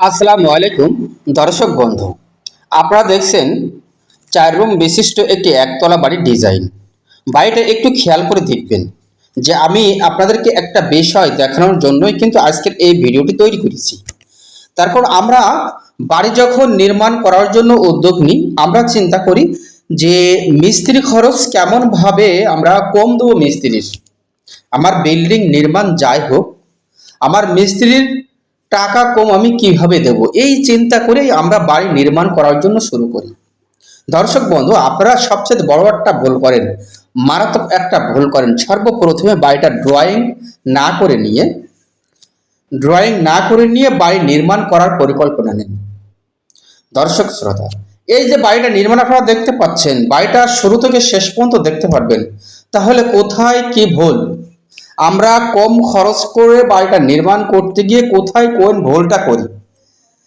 আসসালামু আলাইকুম, দর্শক বন্ধু। আপনারা দেখছেন চার রুম বিশিষ্ট একটি একতলা বাড়ির ডিজাইন। বাড়িটা একটু খেয়াল করে দেখবেন যে আমি আপনাদেরকে একটা বিষয় দেখানোর জন্যই কিন্তু আজকের এই ভিডিওটি তৈরি করেছি। তারপর আমরা বাড়ি যখন নির্মাণ করার জন্য উদ্যোগ নিই, আমরা চিন্তা করি যে মিস্ত্রি খরচ কেমনভাবে আমরা কম দেবো মিস্ত্রির। আমার বিল্ডিং নির্মাণ যাই হোক, আমার মিস্ত্রির টাকা কম আমি কীভাবে দেব? এই চিন্তা করেই আমরা বাড়ি নির্মাণ করার জন্য শুরু করি। দর্শক বন্ধু, আপনারা সবচেয়ে বড় একটা ভুল করেন। মারাত্মক একটা ভুল করেন। সর্বপ্রথমে বাড়িটা ড্রয়িং না করে নিয়ে ড্রয়িং না করে নিয়ে বাড়ি নির্মাণ করার পরিকল্পনা নেন। দর্শক শ্রোতা, এই যে বাড়িটা নির্মাণ আপনারা দেখতে পাচ্ছেন, বাড়িটা শুরু থেকে শেষ পর্যন্ত দেখতে পারবেন। তাহলে কোথায় কি ভুল? আমরা কম খরচ করে বাড়িটা নির্মাণ করতে গিয়ে কোথায় কোন ভুলটা করি?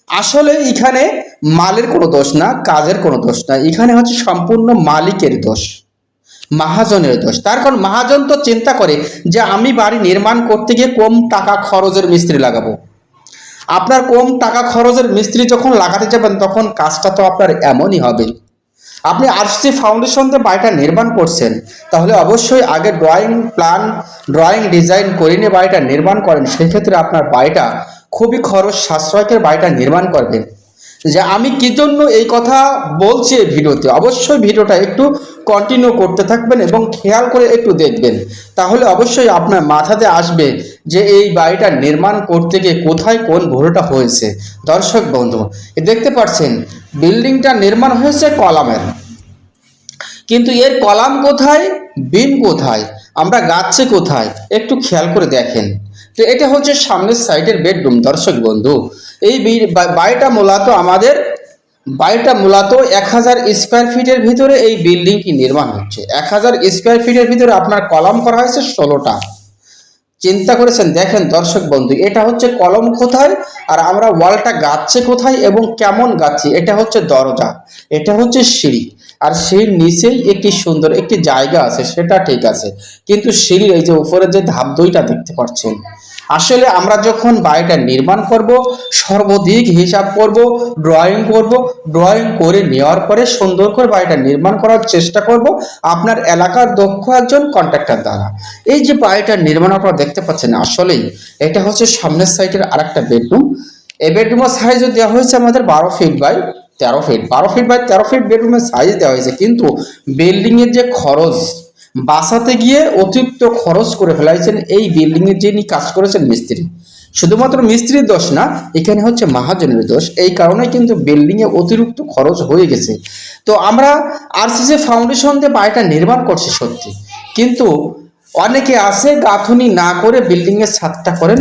আসলে এখানে মালের কোনো দোষ না, কাজের কোনো দোষ না। এখানে হচ্ছে সম্পূর্ণ মালিকের দোষ, মহাজনের দোষ। তার কারণ মহাজন তো চিন্তা করে যে আমি বাড়ি নির্মাণ করতে গিয়ে কম টাকা খরচের মিস্ত্রি লাগাবো। আপনার কম টাকা খরচের মিস্ত্রি যখন লাগাতে যাবেন, তখন কাজটা তো আপনার এমনই হবে। আপনি আরসি ফাউন্ডেশন দিয়ে বাড়িটা নির্মাণ করছেন, তাহলে অবশ্যই আগে ড্রয়িং প্ল্যান ড্রয়িং ডিজাইন করে নিয়ে বাড়িটা নির্মাণ করেন। সেক্ষেত্রে আপনার বাড়িটা খুবই খরচ, সাশ্রয়কের বাড়িটা নির্মাণ করবেন। যে আমি কি জন্য এই কথা বলছি এই ভিডিওতে? অবশ্যই ভিডিওটা একটু কন্টিনিউ করতে থাকবেন এবং খেয়াল করে একটু দেখবেন। তাহলে অবশ্যই আপনার মাথাতে আসবে যে এই বাড়িটা নির্মাণ করতে গিয়ে কোথায় কোন ভুলটা হয়েছে। দর্শক বন্ধু দেখতে পাচ্ছেন, বিল্ডিংটা নির্মাণ হয়েছে কলামের। কিন্তু এর কলাম কোথায়? বিম কোথায়? আমরা গাচ্ছে কোথায়? একটু খেয়াল করে দেখেন। তো এটা হচ্ছে সামনের সাইডের বেডরুম, দর্শক বন্ধু। এই বাড়িটা মূলত আমাদের বাড়িটা মূলত এক হাজার স্কোয়ার ফিটের ভিতরে এই বিল্ডিংটি নির্মাণ হচ্ছে। এক হাজার স্কোয়ার ফিটের ভিতরে আপনার কলাম করা হয়েছে ষোলোটা। চিন্তা করেছেন, দেখেন দর্শক বন্ধু, এটা হচ্ছে কলম কোথায় আর আমরা ওয়ালটা গাচ্ছে কোথায় এবং কেমন গাচ্ছি? এটা হচ্ছে দরজা, এটা হচ্ছে সিঁড়ি। আর সিঁড়ির নিচেই একটি সুন্দর একটি জায়গা আছে, সেটা ঠিক আছে। কিন্তু সিঁড়ির এই যে উপরে যে ধাপ দুইটা দেখতে পাচ্ছেন। আসলে আমরা যখন বাড়িটা নির্মাণ করব, সর্বদিক হিসাব করব ড্রয়িং করব ড্রয়িং করে নেওয়ার পরে সুন্দর করে বাড়িটা নির্মাণ করার চেষ্টা করব, আপনার এলাকার দক্ষ একজন কন্ট্রাক্টর দ্বারা। এই যে বাড়িটার নির্মাণ আপনারা দেখতে পাচ্ছেন, আসলেই এটা হচ্ছে সামনের সাইডের আরেকটা বেডরুম এই বেডরুমের সাইজ দেওয়া হয়েছে আমাদের বারো ফিট বাই তেরো ফিট বারো ফিট বাই তেরো ফিট বেডরুমের সাইজ দেওয়া হয়েছে। কিন্তু বিল্ডিংয়ের যে খরচ বাসাতে গিয়ে অতিরিক্ত খরচ করে ফেলাইছেন এই বিল্ডিংয়ের যিনি কাজ করেছেন মিস্ত্রি। শুধুমাত্র মিস্ত্রির দোষ না, এখানে হচ্ছে মহাজনের দোষ। এই কারণে কিন্তু বিল্ডিংয়ে অতিরিক্ত খরচ হয়ে গেছে। তো আমরা আরসিসি ফাউন্ডেশন দিয়ে বাড়িটা নির্মাণ করছি সত্যি। কিন্তু অনেকে আছে, গাঁথনি না করে বিল্ডিংয়ের ছাদটা করেন।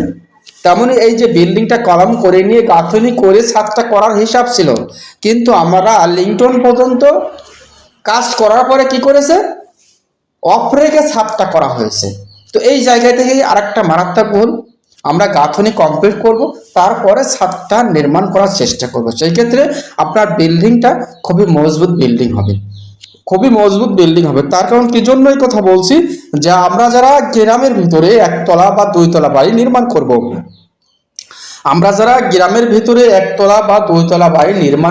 তেমনই এই যে বিল্ডিংটা কলাম করে নিয়ে গাঁথনি করে ছাদটা করার হিসাব ছিল। কিন্তু আমরা লিংটন পর্যন্ত কাজ করার পরে কি করেছে? অফ রেখে ছাদটা করা হয়েছে। তো এই জায়গা থেকে আরেকটা মারাত্মক ভুল। আমরা গাঁথনি কমপ্লিট করব, তারপরে ছাদটা নির্মাণ করার চেষ্টা করব। সেই ক্ষেত্রে আপনার বিল্ডিংটা খুবই মজবুত বিল্ডিং হবে। খুবই মজবুত বিল্ডিং হবে। তার কারণ কি জন্য এই কথা বলছি? যে আমরা যারা গ্রামের ভিতরে একতলা বা দুইতলা বাড়ি নির্মাণ করব, আমরা যারা গ্রামের ভিতরে একতলা বা দুইতলা বাড়ি নির্মাণ